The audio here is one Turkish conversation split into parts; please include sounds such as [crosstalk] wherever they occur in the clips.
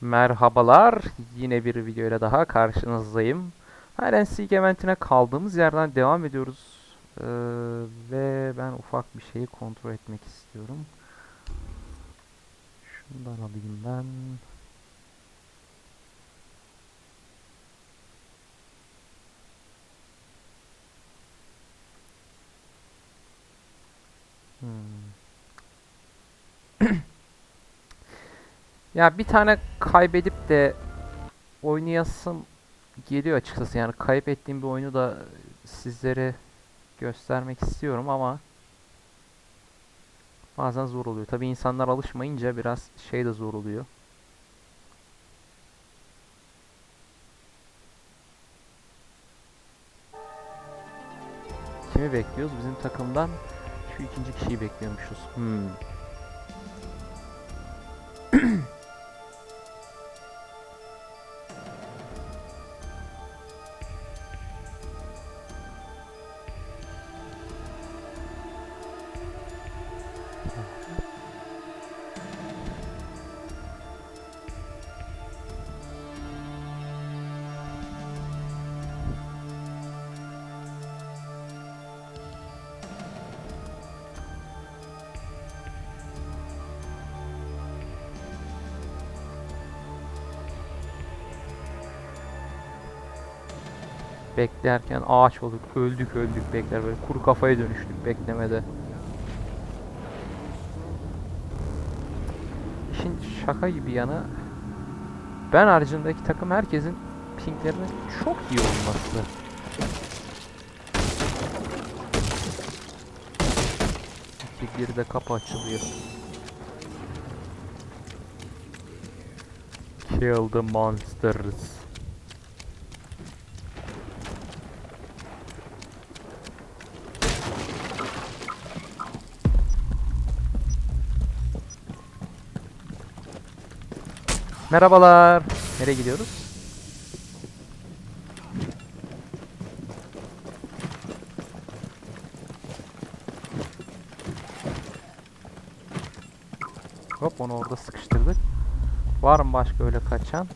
Merhabalar. Yine bir videoyla daha karşınızdayım. Halen Seek eventine kaldığımız yerden devam ediyoruz. Ee, ve ben ufak bir şeyi kontrol etmek istiyorum. Şundan alayım ben. Ya bir tane kaybedip de oynayasım geliyor açıkçası. Yani kaybettiğim bir oyunu da sizlere göstermek istiyorum ama bazen zor oluyor. Tabii insanlar alışmayınca biraz şey de zor oluyor. Kimi bekliyoruz? Bizim takımdan şu ikinci kişiyi bekliyormuşuz. Hmm. Beklerken ağaç olduk, öldük öldük bekler böyle kuru kafaya dönüştük beklemede. İşin şaka gibi yanı ben haricindeki takım herkesin pinglerinin çok iyi olması. Bir de kapı açılıyor. Kill the monsters. Merhabalar. Nereye gidiyoruz? Hop onu orada sıkıştırdık. Var mı başka öyle kaçan?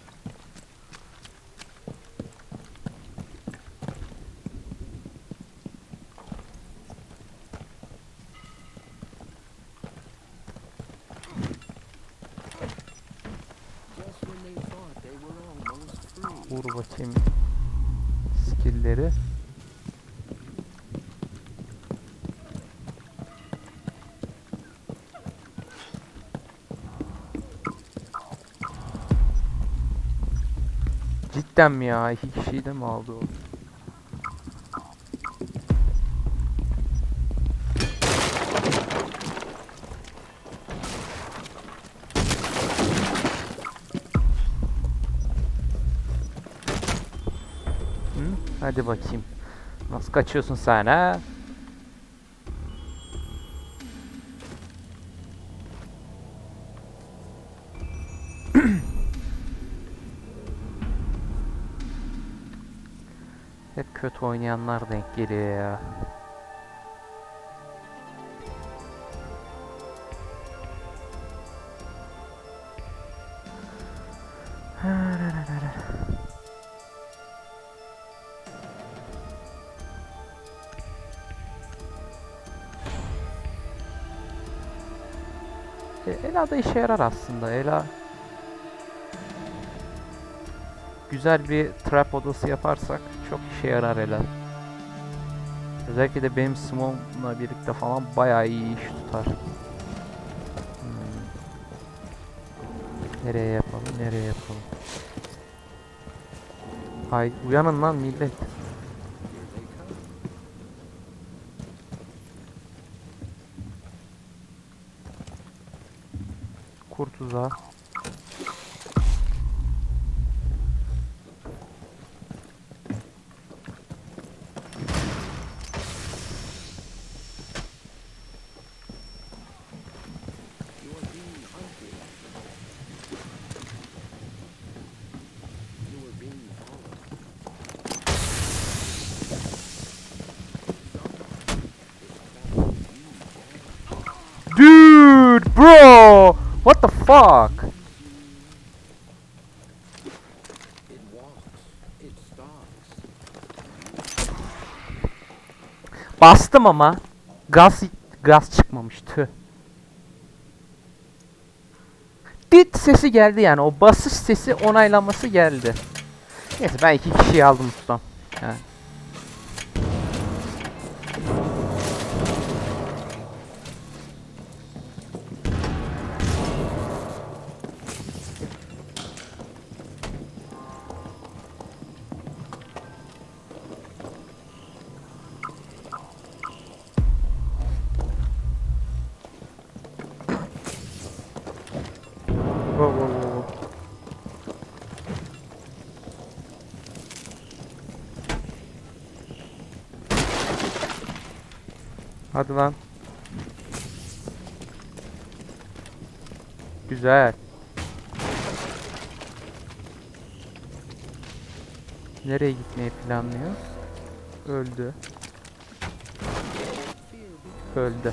Vur bakayım skill'leri. Cidden mi ya? İki kişiyi de mi aldı o? Hadi bakayım. Nasıl kaçıyorsun sen ha? Hep kötü oynayanlar denk geliyor ya. E, Ela da işe yarar aslında. Ela güzel bir trap odası yaparsak çok işe yarar Ela. Özellikle de benim Smoke'la birlikte falan bayağı iyi iş tutar. Hmm. Nereye yapalım? Nereye yapalım? Hay uyanın lan millet. Kur fuck? Bastım ama gaz gaz çıkmamış tüh. Dit sesi geldi yani o basış sesi onaylaması geldi. Neyse ben iki kişiyi aldım ustam. Yani. Hadi lan. Güzel. Nereye gitmeyi planlıyor? Öldü. Öldü.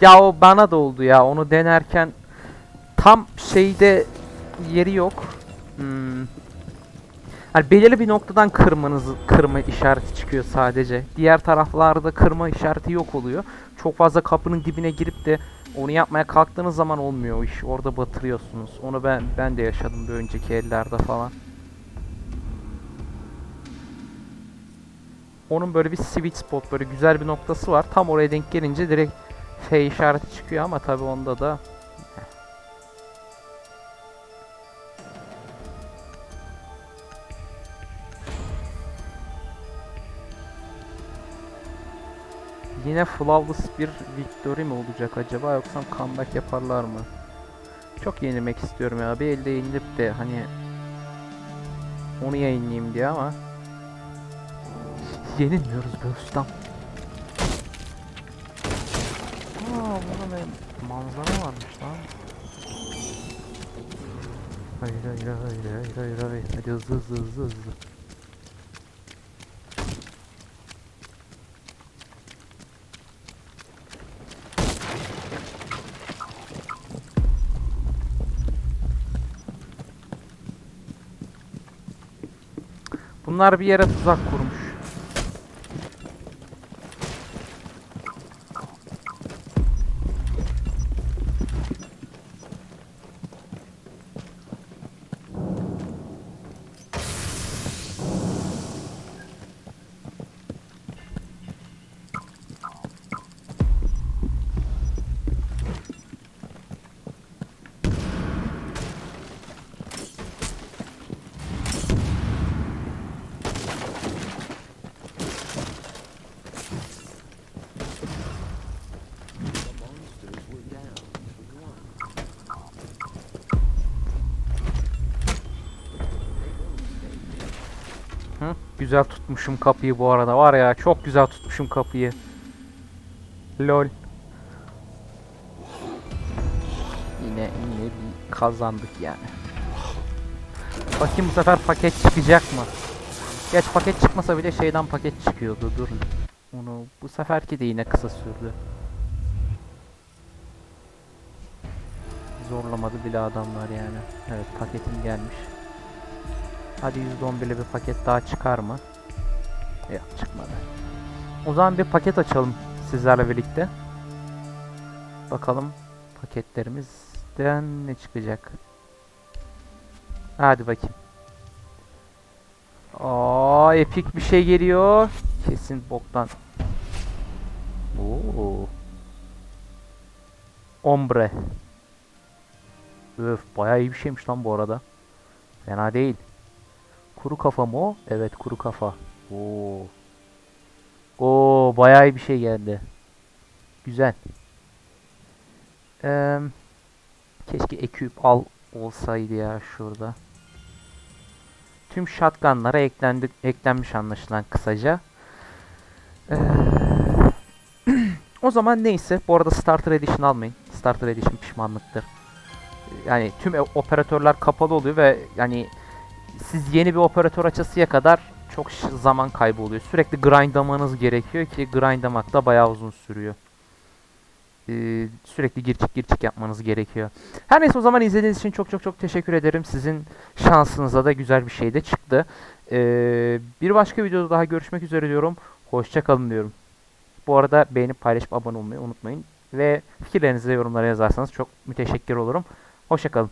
Ya o bana da oldu ya. Onu denerken tam şeyde yeri yok. Hmm. Hani belirli bir noktadan kırmanız kırma işareti çıkıyor sadece. Diğer taraflarda kırma işareti yok oluyor. Çok fazla kapının dibine girip de onu yapmaya kalktığınız zaman olmuyor o iş. Orada batırıyorsunuz. Onu ben ben de yaşadım bir önceki ellerde falan. Onun böyle bir sweet spot böyle güzel bir noktası var. Tam oraya denk gelince direkt F işareti çıkıyor ama tabi onda da Yine flawless bir victory mi olacak acaba yoksa comeback yaparlar mı? Çok yenilmek istiyorum ya. Bir elde yenilip de hani onu yayınlayayım diye ama [laughs] yenilmiyoruz be ustam. Aa burada ne manzara varmış lan. Hayır hayır hayır hayır hayır hayır. Hadi hızlı hızlı hızlı hızlı. Bunlar bir yere tuzak kurmuş. Güzel tutmuşum kapıyı bu arada var ya çok güzel tutmuşum kapıyı. Lol. Yine yine bir kazandık yani. Bakayım bu sefer paket çıkacak mı? Geç paket çıkmasa bile şeyden paket çıkıyordu durun. Onu bu seferki de yine kısa sürdü. Zorlamadı bile adamlar yani. Evet paketim gelmiş. Hadi %11'li bir paket daha çıkar mı? Yok çıkmadı. O zaman bir paket açalım sizlerle birlikte. Bakalım paketlerimizden ne çıkacak. Hadi bakayım. Aa epik bir şey geliyor. Kesin boktan. Oo. Ombre. Öf bayağı iyi bir şeymiş lan bu arada. Fena değil. Kuru kafa mı o? Evet kuru kafa. Oo. Oo bayağı iyi bir şey geldi. Güzel. Eee keşke eküp al olsaydı ya şurada. Tüm shotgunlara eklendi, eklenmiş anlaşılan kısaca. Eee, [clears throat] o zaman neyse. Bu arada Starter Edition almayın. Starter Edition pişmanlıktır. Yani tüm operatörler kapalı oluyor ve yani siz yeni bir operatör açasıya kadar çok zaman kaybı oluyor. Sürekli grindlamanız gerekiyor ki grindlamak da bayağı uzun sürüyor. Ee, sürekli gir çık gir çık yapmanız gerekiyor. Her neyse o zaman izlediğiniz için çok çok çok teşekkür ederim. Sizin şansınıza da güzel bir şey de çıktı. Ee, bir başka videoda daha görüşmek üzere diyorum. Hoşça kalın diyorum. Bu arada beğenip paylaşıp abone olmayı unutmayın. Ve fikirlerinizi de yorumlara yazarsanız çok müteşekkir olurum. Hoşçakalın.